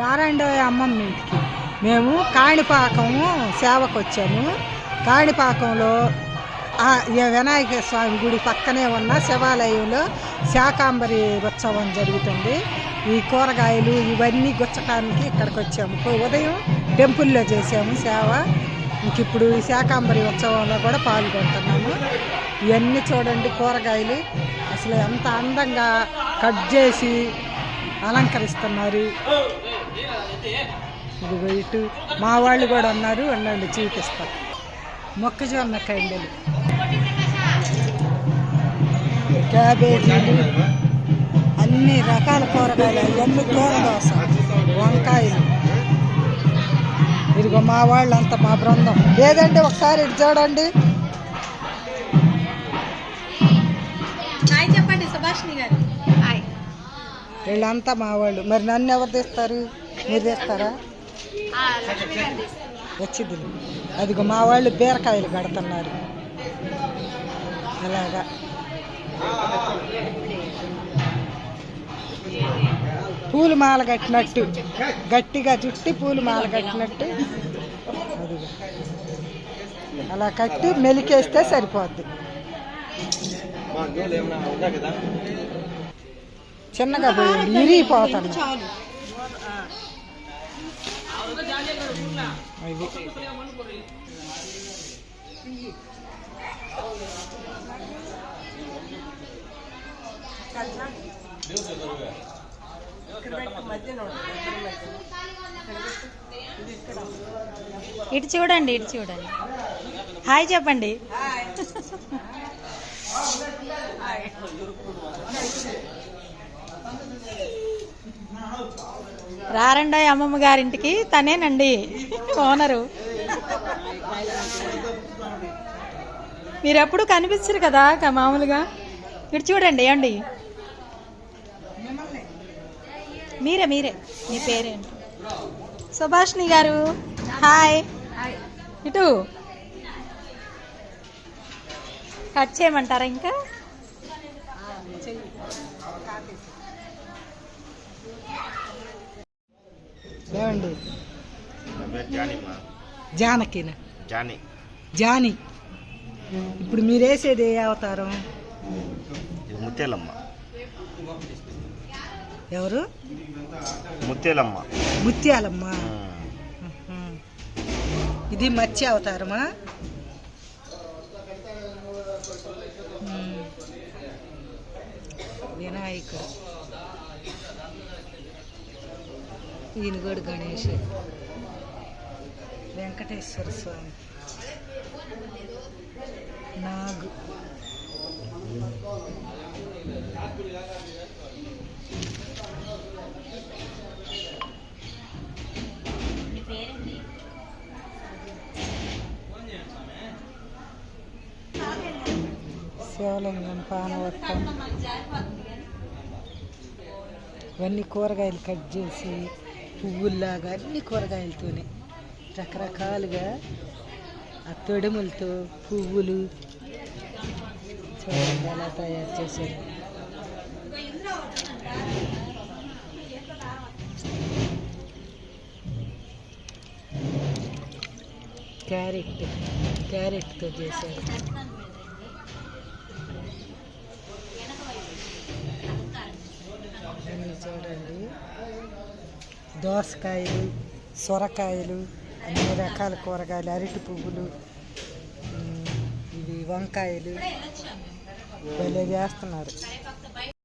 రారండో అమ్మమ్మ ఇంటికి. మేము కాణిపాకము సేవకు వచ్చాము కాణిపాకంలో వినాయక స్వామి గుడి పక్కనే ఉన్న శివాలయంలో శాకాంబరి ఉత్సవం జరుగుతుంది. ఈ కూరగాయలు ఇవన్నీ గుచ్చటానికి ఇక్కడికి వచ్చాము ఉదయం టెంపుల్లో చేసాము సేవ. ఇంక ఇప్పుడు ఈ శాకాంబరి ఉత్సవంలో కూడా పాల్గొంటున్నాము. ఇవన్నీ చూడండి కూరగాయలు. అసలు ఎంత అందంగా కట్ చేసి అలంకరిస్తున్నారు. ఇదిగో ఇటు మా వాళ్ళు కూడా ఉన్నారు. ఉండండి చూపిస్తాం. మొక్కజొన్న కండలు. క్యాబేజీలు అన్ని రకాల కూరగాయలు అవన్నీ కూర దోశ వంకాయలు. ఇదిగో మా వాళ్ళంతా మా బృందం. లేదండి ఒకసారి ఇటు చూడండి. చెప్పండి సుభాషిణి గారు. వీళ్ళంతా మా వాళ్ళు మరి నన్ను ఎవరు తీస్తారు? మీరు తీస్తారా? వచ్చింది అదిగో మా వాళ్ళు బీరకాయలు కడుతున్నారు. అలాగా. పూలు మాల కట్టినట్టు. గట్టిగా చుట్టి పూలు మాల కట్టినట్టు. అదిగో. అలా కట్టి మెలికేస్తే సరిపోద్ది. చిన్నగా పోయింది ఇటు చూడండి ఇటు చూడండి. హాయ్ చెప్పండి. రారండో అమ్మమ్మ గారింటికి తనేనండి ఓనరు. మీరు ఎప్పుడు కనిపించరు కదా మామూలుగా? ఇటు చూడండి ఏమండి? మీరే మీరే. మీ పేరేంటి? సుభాష్ని గారు. హాయ్. ఇటు. కట్ చేయమంటారా ఇంకా? ఏమండి? జానకిన? జానీ. జాని. ఇప్పుడు మీరు వేసేది ఏ అవతారం? ముత్యాలమ్మ. ఎవరు? ముత్యాలమ్మ. ముత్యాలమ్మ. ఇది మత్స్య అవతారమా. వినాయకుడు. ఈయన కూడా గణేష్. వెంకటేశ్వర స్వామి. నాగు. శివలింగం పానవట్టం ఇవన్నీ కూరగాయలు కట్ చేసి పువ్వుల్లాగా అన్ని కూరగాయలతోనే రకరకాలుగా ఆ తొడుములతో పువ్వులు చూడండి ఎలా తయారు చేశారు. క్యారెట్ క్యారెట్తో చేశారు. దోసకాయలు సొరకాయలు అన్ని రకాల కూరగాయలు అరటి పువ్వులు ఇవి వంకాయలు భలే చేస్తున్నారు.